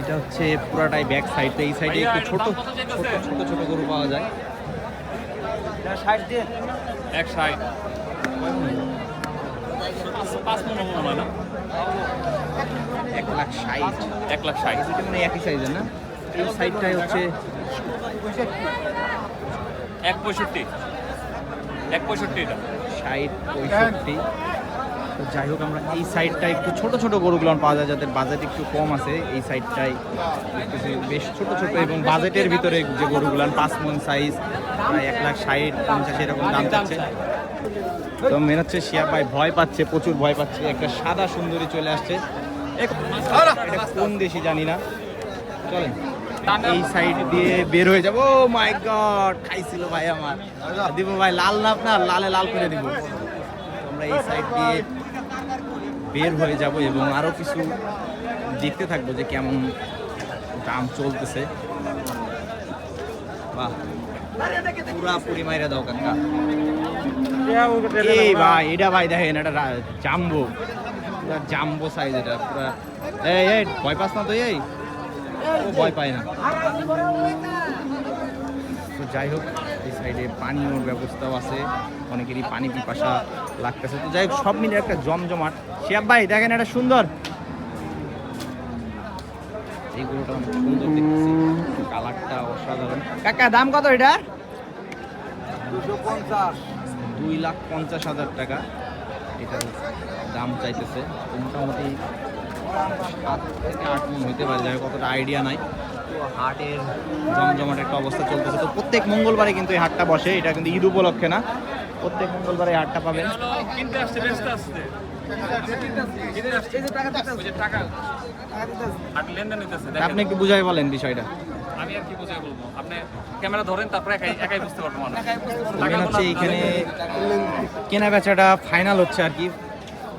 এটা হচ্ছে পুরাটাই ব্যাক সাইড এই সাইডে একটু ছোট ছোট ছোট ছোট গরু পাওয়া যায়। এক ষাট এক লাখ ষাট এক লাখ ষাট এটা মানে একই সাইজের না? এই সাইডটাই হচ্ছে এক পঁয়ষট্টি। এক পঁয়ষট্টি এটা। ষাট পঁয়ষট্টি। তো যাই হোক, আমরা এই সাইডটা একটু ছোট ছোট গরুগুলো পাওয়া যায়, যাদের বাজেট একটু কম আছে, এই সাইডটাই বেশ ছোট ছোট এবং বাজেটের ভিতরে যে গরুগুলো পাঁচ মন সাইজ প্রায় এক লাখ ষাট, পঞ্চাশ এরকম দাম চাচ্ছে তো মেন হচ্ছে শিয়া ভাই ভয় পাচ্ছে, প্রচুর ভয় পাচ্ছে, একটা সাদা সুন্দরী চলে আসছে। কোন দেশি জানি না। চলেন, এই সাইড দিয়ে বের হয়ে যাব। মাই গড খাইছিল ভাই আমার। দিব ভাই লাল না আপনার, লালে লাল করে দিব। আমরা এই সাইড দিয়ে বের হয়ে যাব এবং আরও কিছু দেখতে থাকব যে কেমন দাম চলতেছে। বাহ পুরাপুরি মাইরা দাও কাকা। এই ভাই, এটা ভাই দেখেন, এটা জাম্বো। পুরা জাম্বো সাইজ এটা, পুরা এই, ভয় পাস না তো এই? ভয় পায় না। তো যাই হোক এই সাইডে পানীয় ব্যবস্থাও আছে অনেকেরই পানি পিপাসা লাগতেছে। তো যাই হোক সব মিলে একটা জমজমাট। শিয়াব ভাই দেখেন এটা সুন্দর। এই গরুটা অনেক সুন্দর দেখতেছি। কালারটা অসাধারণ। কাকা দাম কত এটার দুশো পঞ্চাশ। দুই লাখ পঞ্চাশ হাজার টাকা। এটার দাম চাইতেছে। মোটামুটি সাত থেকে আট মন হইতে পারে যাই কতটা আইডিয়া নাই। তো হাটের জমজমাট একটা অবস্থা চলতেছে। তো প্রত্যেক মঙ্গলবারে কিন্তু এই হাটটা বসে এটা কিন্তু ঈদ উপলক্ষে না। প্রত্যেক মঙ্গলবারে এই হাটটা পাবেন। আপনি একটু বুঝাই বলেন বিষয়টা। আমি আর কি বুঝাই বলব? আপনি ক্যামেরা ধরেন তারপরে একাই একাই বুঝতে পারব মানুষ। মেন হচ্ছে এখানে কেনা বেচাটা ফাইনাল হচ্ছে আর কি।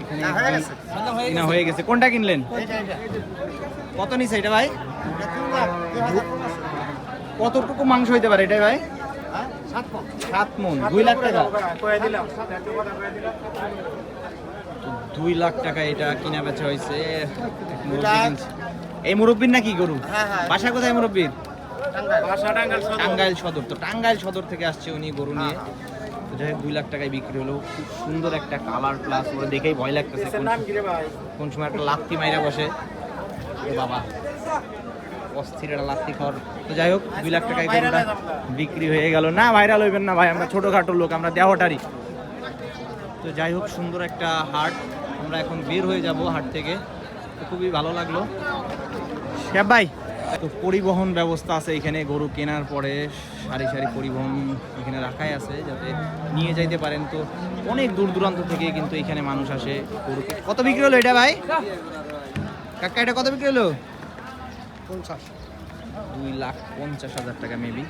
কিনা হয়ে গেছে? কোনটা কিনলেন? কত নিছে এটা ভাই? কতটুকু মাংস হইতে পারে এটা ভাই? সাত মন দুই লাখ টাকা। দুই লাখ টাকা এটা কিনা বেচা হয়েছে এই মুরব্বির নাকি গরু? বাসা কোথায় মুরব্বির? টাঙ্গাইল। সদর। তো টাঙ্গাইল সদর থেকে আসছে উনি গরু নিয়ে। যাই হোক দুই লাখ টাকায় বিক্রি হলো। খুব সুন্দর একটা কালার প্লাস ওরা দেখেই ভয় লাগতেছে কোন কোন সময় একটা লাত্তি মাইরা বসে। ও বাবা অস্থির একটা লাত্তি খাওয়ার তো যাই হোক দুই লাখ টাকায় গরুটা বিক্রি হয়ে গেল। না ভাইরাল হইবেন না ভাই আমরা ছোটোখাটো লোক আমরা দেহটারি তো যাই হোক সুন্দর একটা হাট। আমরা এখন বের হয়ে যাব হাট থেকে। খুবই ভালো লাগল। শ্যাব ভাই তো পরিবহন ব্যবস্থা আছে এখানে গরু কেনার পরে সারি সারি পরিবহন এখানে রাখাই আছে যাতে নিয়ে যাইতে পারেন। তো অনেক দূর দূরান্ত থেকে কিন্তু এখানে মানুষ আসে গরু কত বিক্রি হলো এটা ভাই? কাকা এটা কত বিক্রি হলো? পঞ্চাশ। দুই লাখ পঞ্চাশ হাজার টাকা মেবি